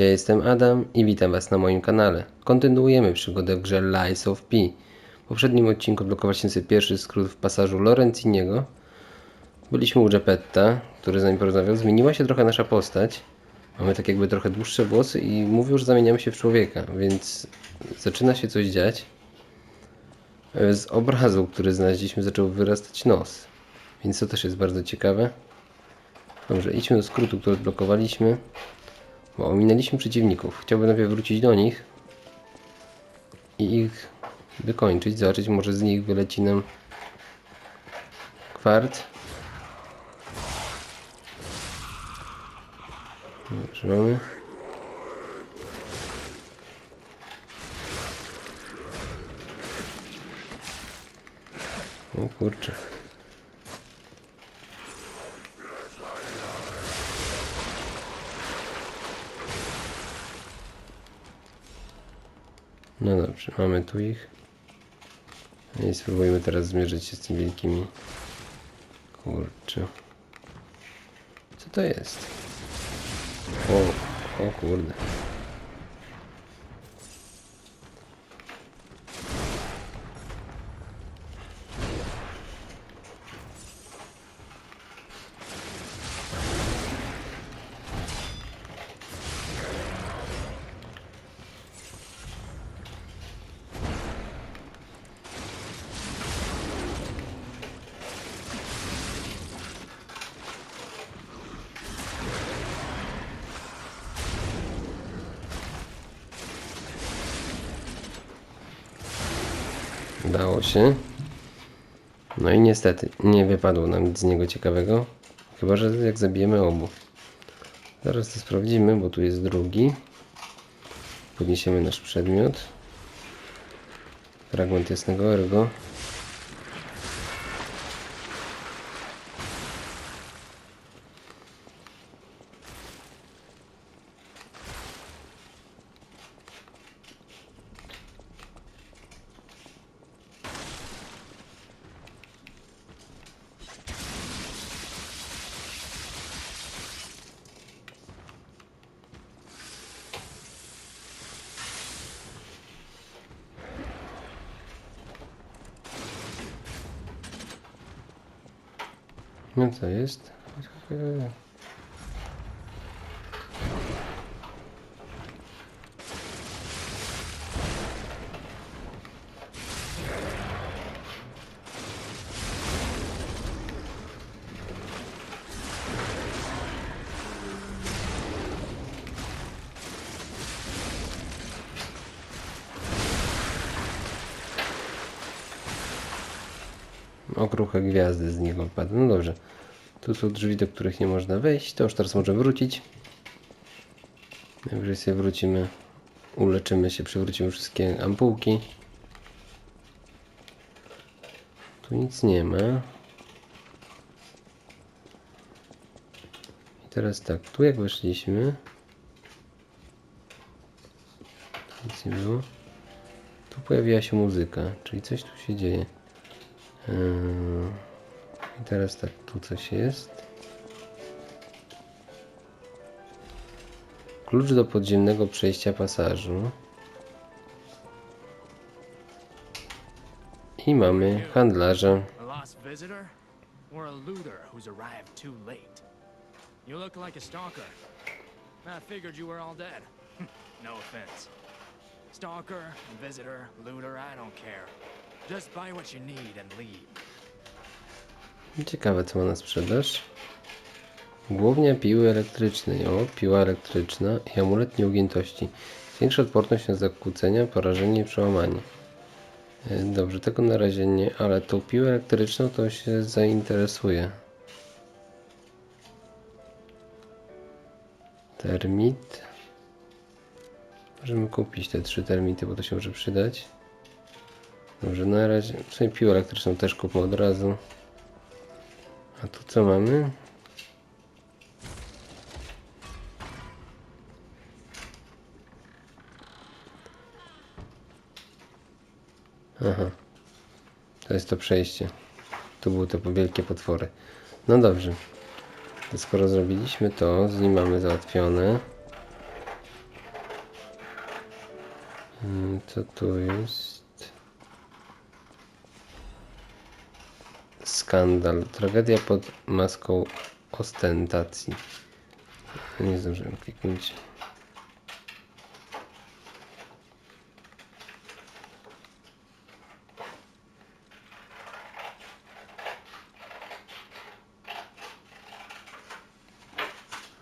Cześć, ja jestem Adam i witam Was na moim kanale. Kontynuujemy przygodę w grze Lies of P. W poprzednim odcinku odblokowaliśmy sobie pierwszy skrót w pasażu Lorenziniego. Byliśmy u Geppetta, który z nami porozmawiał. Zmieniła się trochę nasza postać. Mamy tak jakby trochę dłuższe włosy i mówił, że zamieniamy się w człowieka, więc zaczyna się coś dziać. Z obrazu, który znaleźliśmy, zaczął wyrastać nos. Więc to też jest bardzo ciekawe. Dobrze, idźmy do skrótu, który odblokowaliśmy. Bo ominęliśmy przeciwników. Chciałbym najpierw wrócić do nich i ich wykończyć. Zobaczyć, może z nich wyleci nam kwart. Mamy. O kurczę. No dobrze, mamy tu ich. I spróbujmy teraz zmierzyć się z tymi wielkimi. Kurczę. Co to jest? O, o kurde. Udało się. No i niestety nie wypadło nam nic z niego ciekawego. Chyba, że jak zabijemy obu. Zaraz to sprawdzimy, bo tu jest drugi. Podniesiemy nasz przedmiot. Fragment jasnego ergo. Co jest? Okruche gwiazdy z niego padły. No dobrze. Tu są drzwi, do których nie można wejść. To już teraz możemy wrócić. Najwyżej sobie wrócimy. Uleczymy się, przywrócimy wszystkie ampułki. Tu nic nie ma. I teraz tak, tu jak weszliśmy. Nic nie było. Tu pojawiła się muzyka, czyli coś tu się dzieje. Yy, I teraz tak, tu coś jest. Klucz do podziemnego przejścia pasażu. I mamy handlarza. You look like a stalker. I figured you were all dead. no offense. Stalker, visitor, looter, I don't care. Just buy what you need and leave. Ciekawe co ma na sprzedaż. Głownia piły elektrycznej. O, piła elektryczna i amulet nieugiętości. Zwiększa odporność na zakłócenia, porażenie i przełamanie. E, Dobrze, tego na razie nie, ale tą piłę elektryczną to się zainteresuje. Termit. Możemy kupić te trzy termity, bo to się może przydać. Dobrze, na razie. W piłę elektryczną też kupmy od razu. A tu co mamy? Aha. To jest to przejście. Tu były te wielkie potwory. No dobrze. To skoro zrobiliśmy to, z nim mamy załatwione. Hmm, co tu jest? Skandal. Tragedia pod maską ostentacji. Nie zdążyłem kliknąć.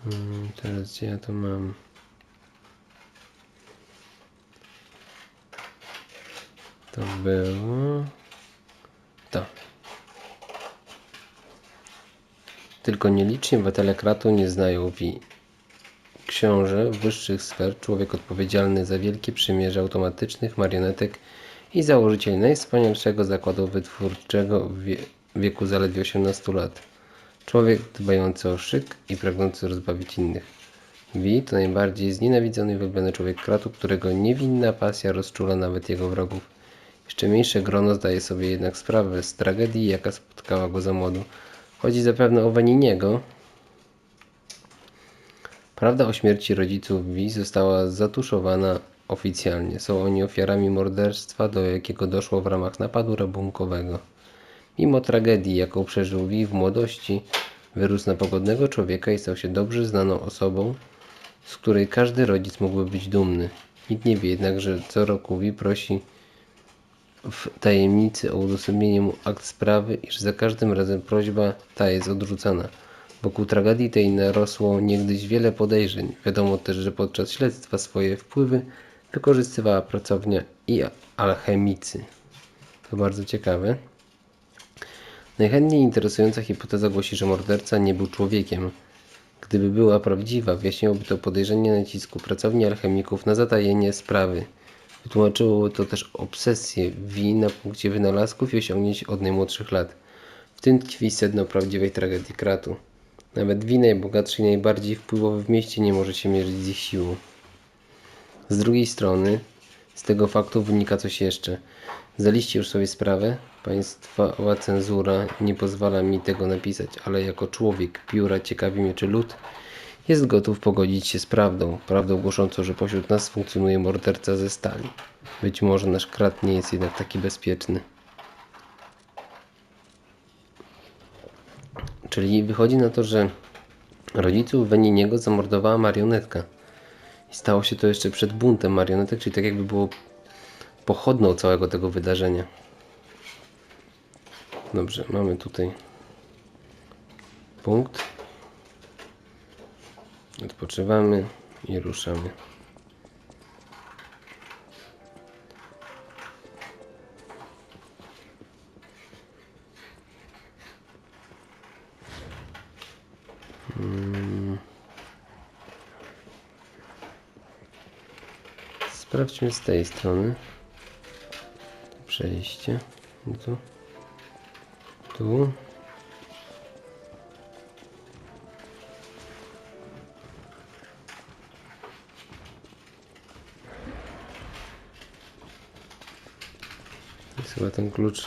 Mm, Teraz ja to mam? To było. To. Tylko nieliczni obywatele kratu nie znają wi. Książę wyższych sfer, człowiek odpowiedzialny za wielkie przymierze automatycznych marionetek i założyciel najwspanialszego zakładu wytwórczego w wie, wieku zaledwie 18 lat. Człowiek dbający o szyk i pragnący rozbawić innych. Wi to najbardziej znienawidzony i wybrany człowiek kratu, którego niewinna pasja rozczula nawet jego wrogów. Jeszcze mniejsze grono zdaje sobie jednak sprawę z tragedii, jaka spotkała go za młodu. Chodzi zapewne o Waniniego. Prawda o śmierci rodziców Wi została zatuszowana oficjalnie. Są oni ofiarami morderstwa, do jakiego doszło w ramach napadu rabunkowego. Mimo tragedii, jaką przeżył Wi w młodości, wyrósł na pogodnego człowieka i stał się dobrze znaną osobą, z której każdy rodzic mógłby być dumny. Nikt nie wie jednak, że co roku Wi prosi w tajemnicy o udostępnienie mu akt sprawy, iż za każdym razem prośba ta jest odrzucana. Wokół tragedii tej narosło niegdyś wiele podejrzeń. Wiadomo też, że podczas śledztwa swoje wpływy wykorzystywała pracownia i alchemicy. To bardzo ciekawe. Najchętniej interesująca hipoteza głosi, że morderca nie był człowiekiem. Gdyby była prawdziwa, wyjaśniłoby to podejrzenie nacisku pracowni alchemików na zatajenie sprawy. Wytłumaczyłoby to też obsesję Wi na punkcie wynalazków i osiągnięć od najmłodszych lat. W tym tkwi sedno prawdziwej tragedii kratu. Nawet Wi najbogatszy i najbardziej wpływowy w mieście nie może się mierzyć z ich siłą. Z drugiej strony, z tego faktu wynika coś jeszcze. Zdaliście już sobie sprawę? Państwowa cenzura nie pozwala mi tego napisać, ale jako człowiek pióra ciekawi mnie, czy lud jest gotów pogodzić się z prawdą. Prawdą głoszącą, że pośród nas funkcjonuje morderca ze stali. Być może nasz krat nie jest jednak taki bezpieczny. Czyli wychodzi na to, że rodziców Weniniego zamordowała marionetka. I stało się to jeszcze przed buntem marionetek, czyli tak jakby było pochodną całego tego wydarzenia. Dobrze, mamy tutaj punkt. Odpoczywamy i ruszamy. Mm. Sprawdźmy z tej strony. Przejście. Tu. Tu. Chyba ten klucz,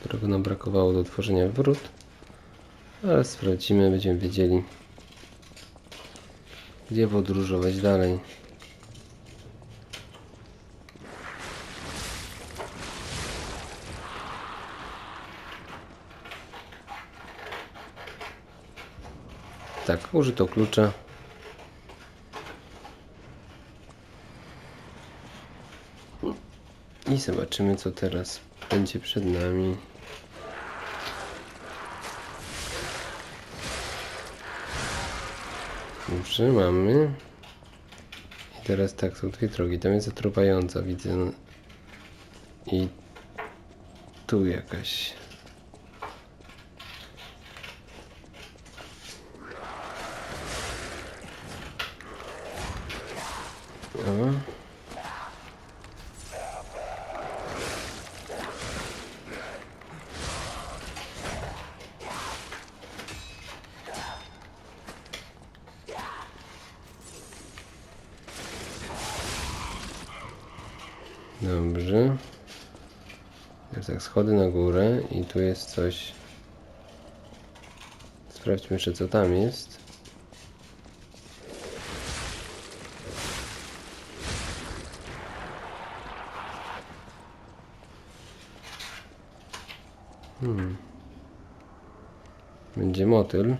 którego nam brakowało do otworzenia wrót. Ale sprawdzimy, będziemy wiedzieli, gdzie podróżować dalej. Tak, użyto klucza. I zobaczymy, co teraz będzie przed nami. Dobrze, mamy. I teraz tak, są dwie drogi. Tam jest zatrupająca, widzę. I tu jakaś. O. schody na górę i tu jest coś. Sprawdźmy jeszcze co tam jest. Hmm. Będzie motyl.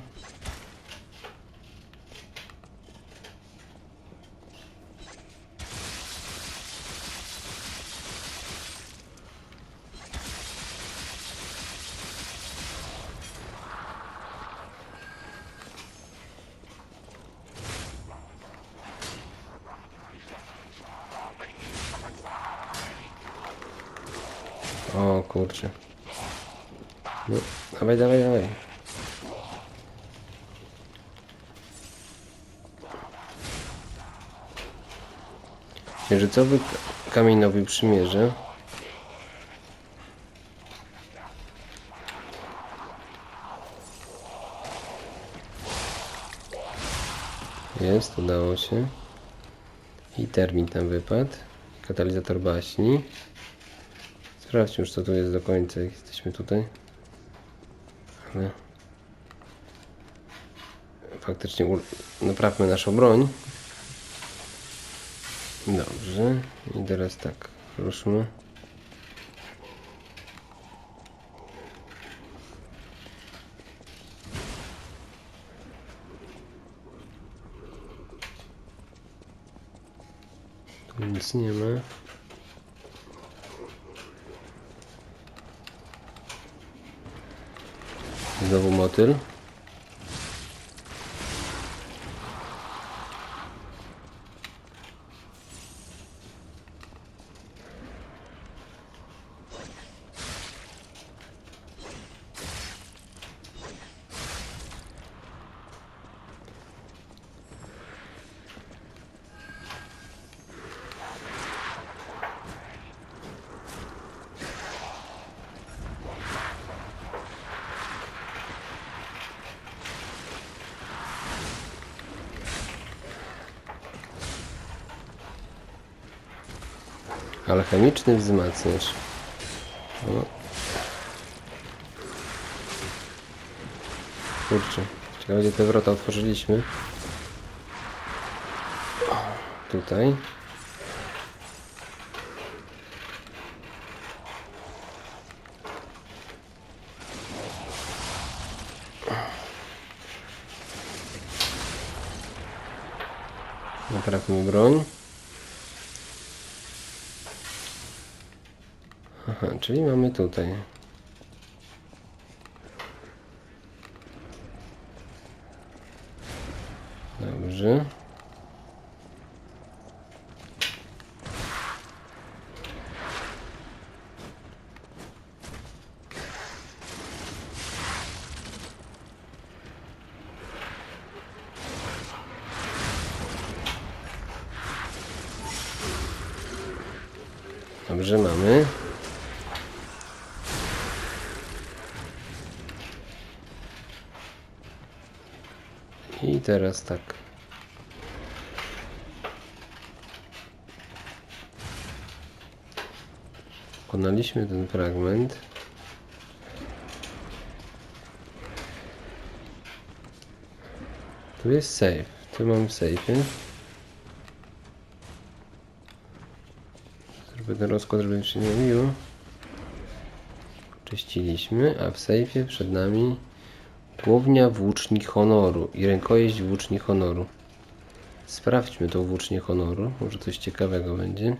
Kurczę. No, dawaj, dawaj, dawaj. Księżycowy k- kamień nowy przymierze. Jest, udało się. I termin tam wypadł. Katalizator baśni. Sprawdźmy już co tu jest do końca, jak jesteśmy tutaj. Ale... Faktycznie ul- naprawmy naszą broń. Dobrze. I teraz tak, ruszmy. Tu nic nie ma. Znowu motyl. Alchemiczny wzmacniacz. O. Kurczę. Ciekawe gdzie te wrota otworzyliśmy. Tutaj. Naprawmy broń. Aha, czyli mamy tutaj. Dobrze. Dobrze, mamy. I teraz tak. Pokonaliśmy ten fragment. Tu jest save. Tu mam w safe'ie. Zrobię ten rozkład, żeby się nie mówiło. Czyściliśmy, a w sejfie przed nami Głownia włóczni honoru i rękojeść włóczni honoru. Sprawdźmy tą włócznię honoru, może coś ciekawego będzie.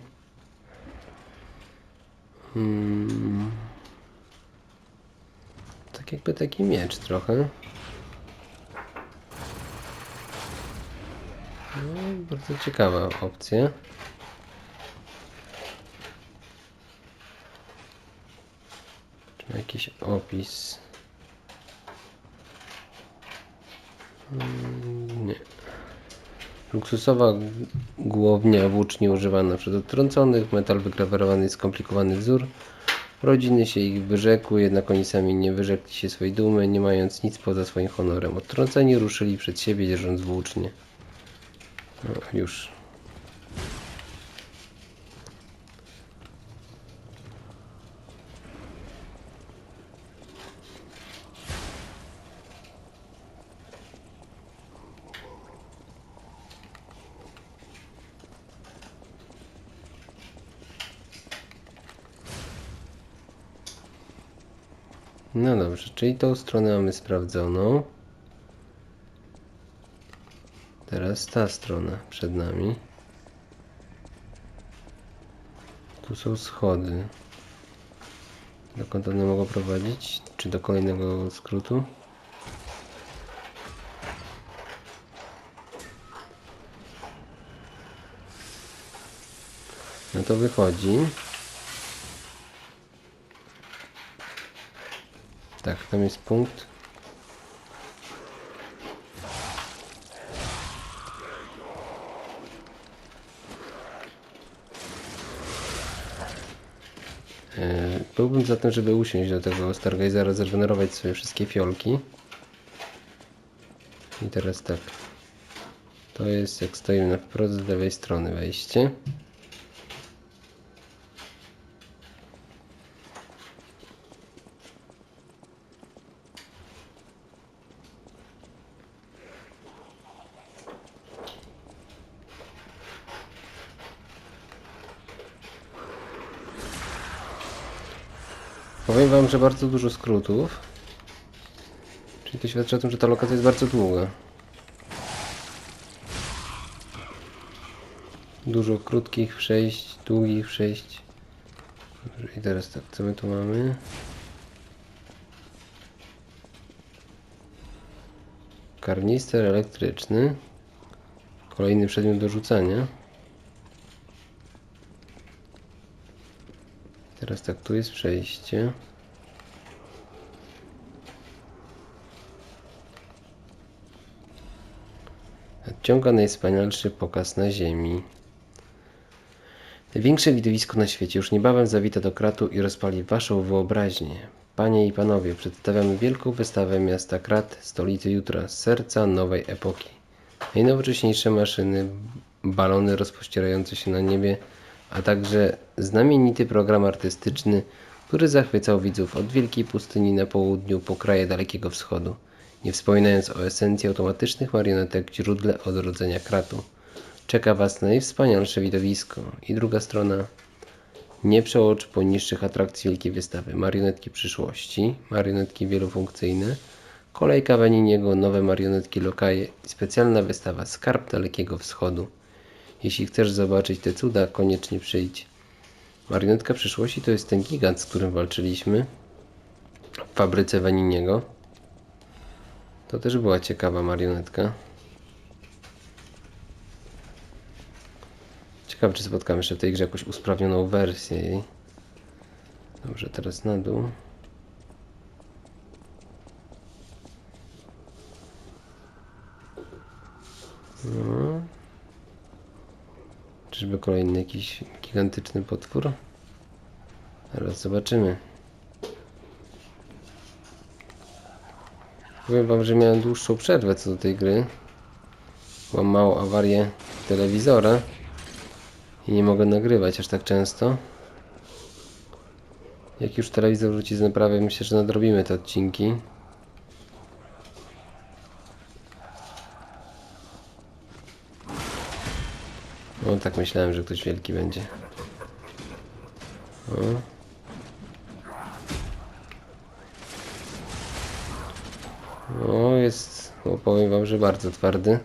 Hmm. Tak jakby taki miecz trochę. No, bardzo ciekawa opcja. Czy ma jakiś opis? Nie. Luksusowa głownia włóczni używana przez odtrąconych, metal wygrawerowany i skomplikowany wzór. Rodziny się ich wyrzekły, jednak oni sami nie wyrzekli się swojej dumy, nie mając nic poza swoim honorem. Odtrąceni ruszyli przed siebie, dzierżąc włócznie. No, już. No dobrze, czyli tą stronę mamy sprawdzoną. Teraz ta strona przed nami. Tu są schody. Dokąd one mogą prowadzić? Czy do kolejnego skrótu? No to wychodzi. Tak, tam jest punkt. E, Byłbym za tym, żeby usiąść do tego Stargazera, zregenerować sobie wszystkie fiolki. I teraz tak. To jest jak stoimy na wprost z lewej strony wejście. Bardzo dużo skrótów. Czyli to świadczy o tym, że ta lokacja jest bardzo długa. Dużo krótkich przejść, długich przejść. I teraz tak, co my tu mamy? Karnister elektryczny. Kolejny przedmiot do rzucania. Teraz tak, tu jest przejście. Odciąga najwspanialszy pokaz na ziemi. Największe widowisko na świecie już niebawem zawita do kratu i rozpali waszą wyobraźnię. Panie i panowie, przedstawiamy wielką wystawę miasta Krat, stolicy jutra, serca nowej epoki. Najnowocześniejsze maszyny, balony rozpościerające się na niebie, a także znamienity program artystyczny, który zachwycał widzów od wielkiej pustyni na południu po kraje Dalekiego Wschodu, nie wspominając o esencji automatycznych marionetek źródle odrodzenia kratu. Czeka Was najwspanialsze widowisko. I druga strona. Nie przełocz poniższych atrakcji wielkiej wystawy. Marionetki przyszłości, marionetki wielofunkcyjne, kolejka Weniniego, nowe marionetki lokaje i specjalna wystawa Skarb Dalekiego Wschodu. Jeśli chcesz zobaczyć te cuda, koniecznie przyjdź. Marionetka przyszłości to jest ten gigant, z którym walczyliśmy w fabryce Weniniego. To też była ciekawa marionetka. Ciekawe, czy spotkamy jeszcze w tej grze jakąś usprawnioną wersję jej. Dobrze, teraz na dół. No. Czyżby kolejny jakiś gigantyczny potwór? Zaraz zobaczymy. Powiem wam, że miałem dłuższą przerwę co do tej gry. Mam małą awarię telewizora i nie mogę nagrywać aż tak często. Jak już telewizor wróci z naprawy, myślę, że nadrobimy te odcinki. No tak myślałem, że ktoś wielki będzie. O. O, jest, no powiem wam, że bardzo twardy.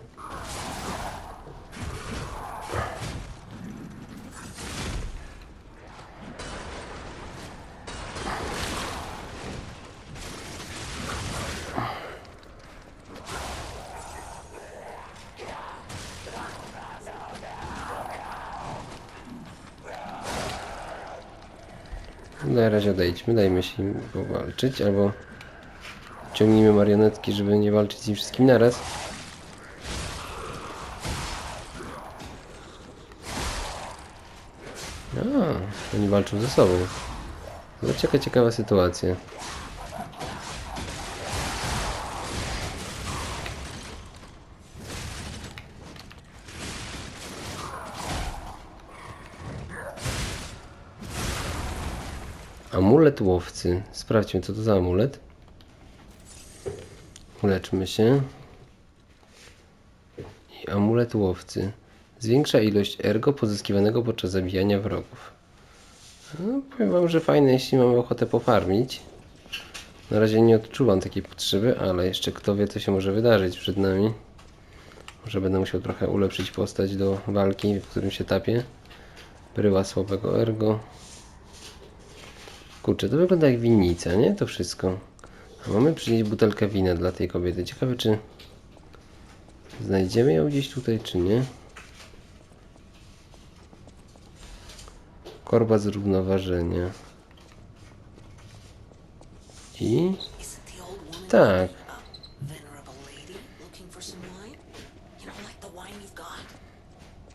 Na razie odejdźmy, dajmy się im powalczyć, albo ciągnijmy marionetki, żeby nie walczyć z nimi wszystkim naraz. A, oni walczą ze sobą. Jaka ciekawa sytuacja. Amulet łowcy. Sprawdźmy, co to za amulet. Uleczmy się. I amulet łowcy. Zwiększa ilość ergo pozyskiwanego podczas zabijania wrogów. No, powiem wam, że fajne, jeśli mamy ochotę pofarmić. Na razie nie odczuwam takiej potrzeby, ale jeszcze kto wie, co się może wydarzyć przed nami. Może będę musiał trochę ulepszyć postać do walki, w którym się tapię. Bryła słabego ergo. Kurczę, to wygląda jak winnica, nie? To wszystko. Mamy przynieść butelkę wina dla tej kobiety. Ciekawe, czy znajdziemy ją gdzieś tutaj, czy nie. Korba zrównoważenia. I tak,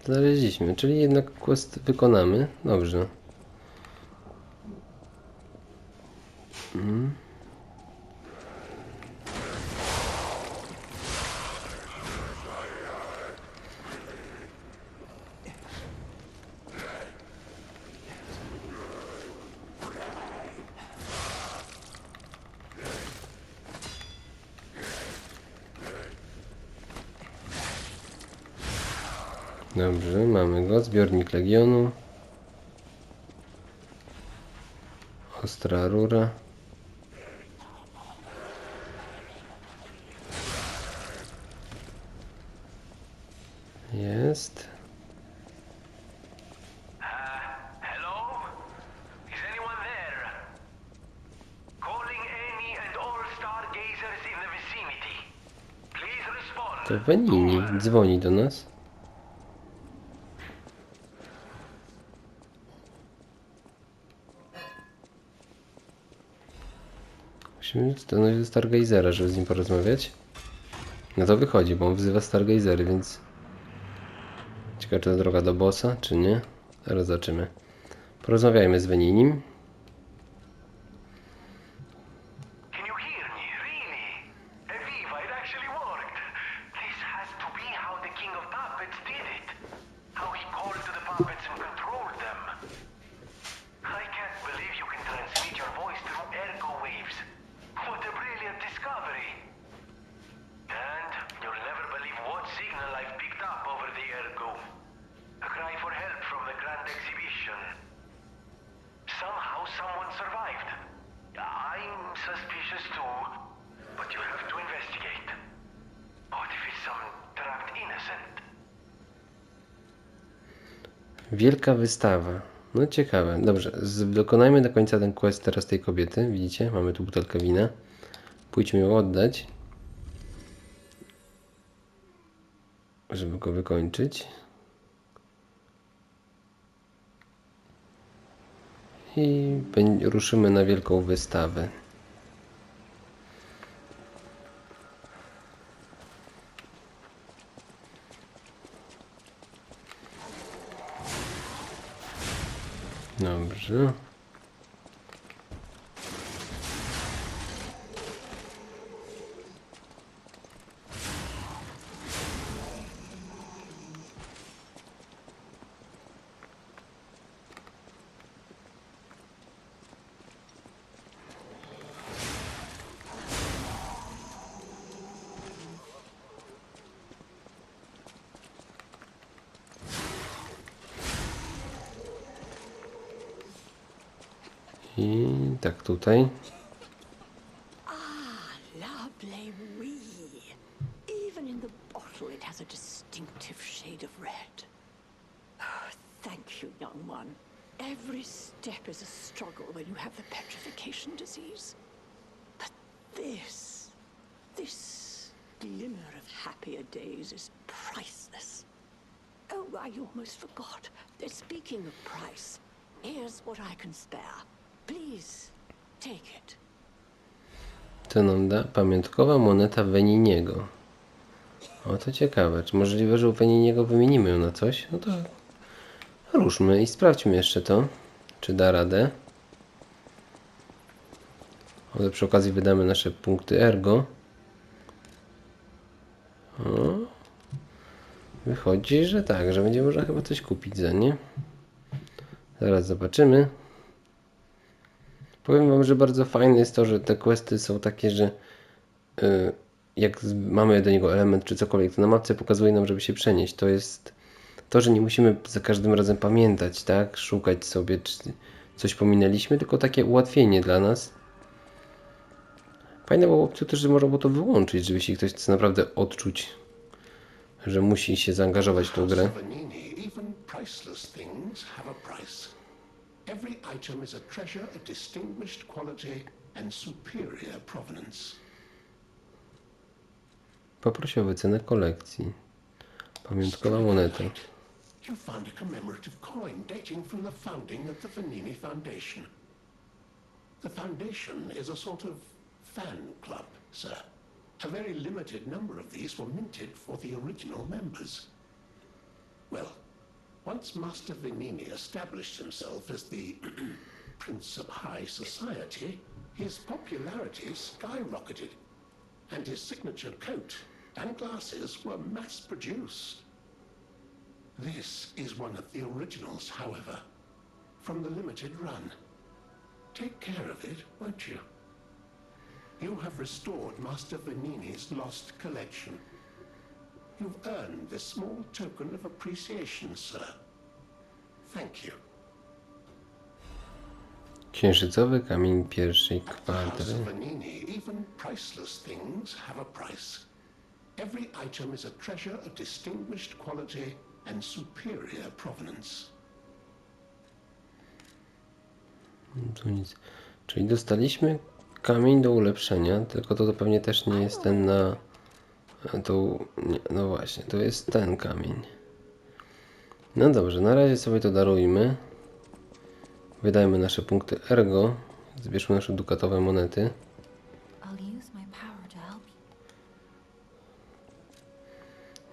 znaleźliśmy, czyli jednak quest wykonamy. Dobrze. Mhm. Dobrze, mamy go. Zbiornik Legionu. Ostra rura. Jest. Hello? Is anyone there? Calling any and all stargazers in the vicinity. Please respond. To Venini dzwoni do nas. Musimy stanąć do Stargazera, żeby z nim porozmawiać. No to wychodzi, bo on wzywa Stargazery, więc... Ciekawe, czy to droga do bossa, czy nie? Zaraz zobaczymy. Porozmawiajmy z Veninim. Wielka wystawa. No ciekawe. Dobrze, dokonajmy do końca ten quest teraz tej kobiety. Widzicie? Mamy tu butelkę wina. Pójdźmy ją oddać. Żeby go wykończyć. I ruszymy na wielką wystawę. One. Every step is a struggle when you have the petrification disease. But this, this glimmer of happier days is priceless. Oh, I almost forgot. Speaking of price, here's what I can spare. Please, it. Co nam da? Pamiątkowa moneta Veniniego. O, to ciekawe. Czy możliwe, że u Veniniego wymienimy ją na coś? No to ruszmy i sprawdźmy jeszcze to. Czy da radę. Ale przy okazji wydamy nasze punkty ergo. O. Wychodzi, że tak, że będzie można chyba coś kupić za nie. Zaraz zobaczymy. Powiem wam, że bardzo fajne jest to, że te questy są takie, że y, jak mamy do niego element czy cokolwiek, to na mapce pokazuje nam, żeby się przenieść. To jest to, że nie musimy za każdym razem pamiętać, tak? Szukać sobie, czy coś pominęliśmy, tylko takie ułatwienie dla nas. Fajne było opcją też, że można było to wyłączyć, żeby jeśli ktoś chce naprawdę odczuć, że musi się zaangażować w tą grę. Every item is a treasure of distinguished quality and superior provenance. Poprosi o wycenę kolekcji. Pamiątkowa moneta. You found a commemorative coin dating from the founding of the Vanini Foundation. The foundation is a sort of fan club, sir. A very limited number of these were minted for the original members. Well, once Master Vanini established himself as the Prince of High Society, his popularity skyrocketed, and his signature coat and glasses were mass produced. This is one of the originals, however, from the limited run. Take care of it, won't you? You have restored Master Vanini's lost collection. You've earned this small token of appreciation, sir. Thank you. Księżycowy kamień pierwszej kwadry. Vanini, even priceless things have a price. Every item is a treasure of distinguished quality and superior provenance. Tu nic. Czyli dostaliśmy kamień do ulepszenia, tylko to, to pewnie też nie jest ten na tą... Nie, no właśnie, to jest ten kamień. No dobrze, na razie sobie to darujmy. Wydajmy nasze punkty ergo. Zbierzmy nasze dukatowe monety.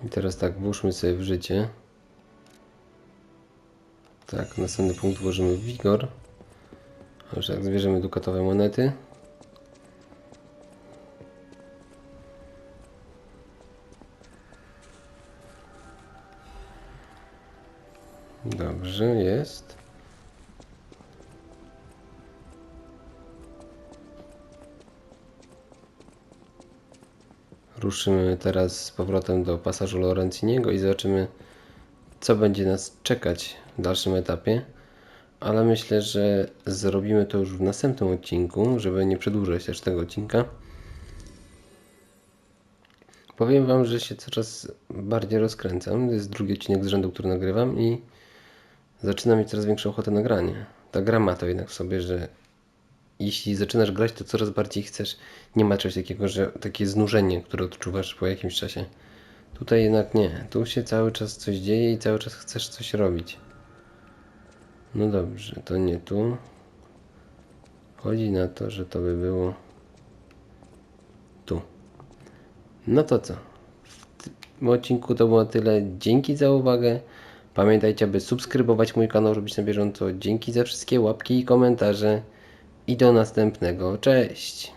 I teraz tak, włóżmy sobie w życie. Tak, następny punkt włożymy w wigor. A już jak zbierzemy dukatowe monety. Dobrze, jest. Ruszymy teraz z powrotem do pasażu Lorenciniego i zobaczymy, co będzie nas czekać w dalszym etapie. Ale myślę, że zrobimy to już w następnym odcinku, żeby nie przedłużać też tego odcinka. Powiem Wam, że się coraz bardziej rozkręcam. To jest drugi odcinek z rzędu, który nagrywam i zaczynam mieć coraz większą ochotę na granie. Ta gra ma to jednak w sobie, że jeśli zaczynasz grać, to coraz bardziej chcesz. Nie ma czegoś takiego, że takie znużenie, które odczuwasz po jakimś czasie. Tutaj jednak nie. Tu się cały czas coś dzieje i cały czas chcesz coś robić. No dobrze, to nie tu. Chodzi na to, że to by było tu. No to co? W tym odcinku to było tyle. Dzięki za uwagę. Pamiętajcie, aby subskrybować mój kanał, robić na bieżąco. Dzięki za wszystkie łapki i komentarze. I do następnego. Cześć!